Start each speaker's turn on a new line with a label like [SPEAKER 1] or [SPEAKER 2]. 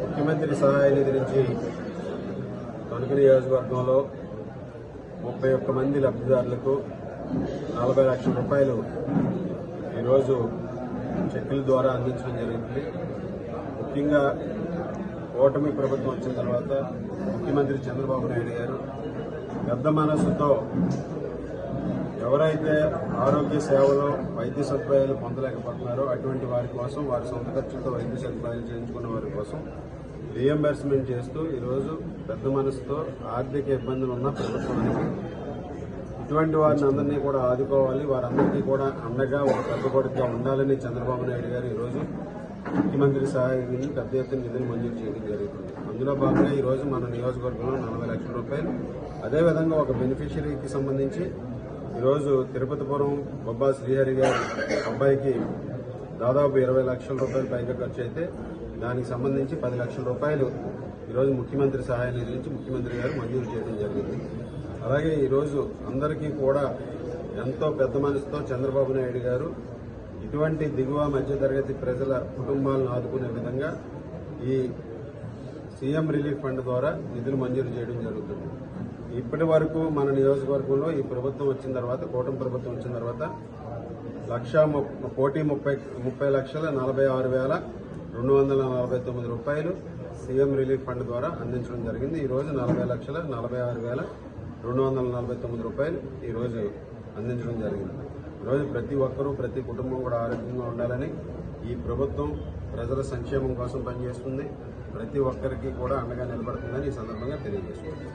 [SPEAKER 1] ముఖ్యమంత్రి సహాయ నిధి నుంచి తణుకు నియోజకవర్గంలో ముప్పై ఒక్క మంది లబ్ధిదారులకు నలభై లక్షల రూపాయలు ఈరోజు చెక్కుల ద్వారా అందించడం జరిగింది. ముఖ్యంగా ఓటమి ప్రభుత్వం వచ్చిన తర్వాత ముఖ్యమంత్రి చంద్రబాబు నాయుడు గారు పెద్ద మనస్సుతో ఎవరైతే ఆరోగ్య సేవలో వైద్య సదుపాయాలు పొందలేకపోతున్నారో అటువంటి వారి కోసం వారి సొంత ఖర్చులతో వైద్య సదుపాయాలు చేయించుకున్న వారి కోసం రియంబర్స్మెంట్ చేస్తూ ఈరోజు పెద్ద మనసుతో ఆర్థిక ఇబ్బందులు ఉన్న ప్రభుత్వానికి ఇటువంటి వారిని అందరినీ కూడా ఆదుకోవాలి. వారందరికీ కూడా అండగా ఒక పెద్ద కొడుకుగా ఉండాలని చంద్రబాబు నాయుడు గారు ఈరోజు ముఖ్యమంత్రి సహాయ పెద్ద ఎత్తున నిధులు మంజూరు చేయడం జరుగుతుంది. అందులో భాగంగా ఈరోజు మన నియోజకవర్గంలో నలభై లక్షల రూపాయలు. అదేవిధంగా ఒక బెనిఫిషరీకి సంబంధించి ఈరోజు తిరుపతిపురం బొబ్బా శ్రీహరి గారి అబ్బాయికి దాదాపు ఇరవై లక్షల రూపాయలు పైగా ఖర్చు అయితే దానికి సంబంధించి పది లక్షల రూపాయలు ఈరోజు ముఖ్యమంత్రి సహాయ నిధి నుంచి ముఖ్యమంత్రి గారు మంజూరు చేయడం జరిగింది. అలాగే ఈరోజు అందరికీ కూడా ఎంతో పెద్ద మనసుతో చంద్రబాబు నాయుడు గారు ఇటువంటి దిగువ మధ్యతరగతి ప్రజల కుటుంబాలను ఆదుకునే విధంగా ఈ సీఎం రిలీఫ్ ఫండ్ ద్వారా నిధులు మంజూరు చేయడం జరుగుతుంది. ఇప్పటి వరకు మన నియోజకవర్గంలో ఈ ప్రభుత్వం వచ్చిన తర్వాత కూటమి ప్రభుత్వం వచ్చిన తర్వాత లక్ష కోటి ముప్పై ముప్పై లక్షల నలభై ఆరు వేల రెండు వందల నలభై తొమ్మిది రూపాయలు సీఎం రిలీఫ్ ఫండ్ ద్వారా అందించడం జరిగింది. ఈరోజు నలభై లక్షల నలభై ఆరు వేల రెండు వందల నలభై తొమ్మిది రూపాయలు ఈరోజు అందించడం జరిగింది. ఈరోజు ప్రతి ఒక్కరూ ప్రతి కుటుంబం కూడా ఆరోగ్యంగా ఉండాలని ఈ ప్రభుత్వం ప్రజల సంక్షేమం కోసం పనిచేస్తుంది. ప్రతి ఒక్కరికి కూడా అండగా నిలబడుతుందని ఈ సందర్భంగా తెలియజేస్తుంది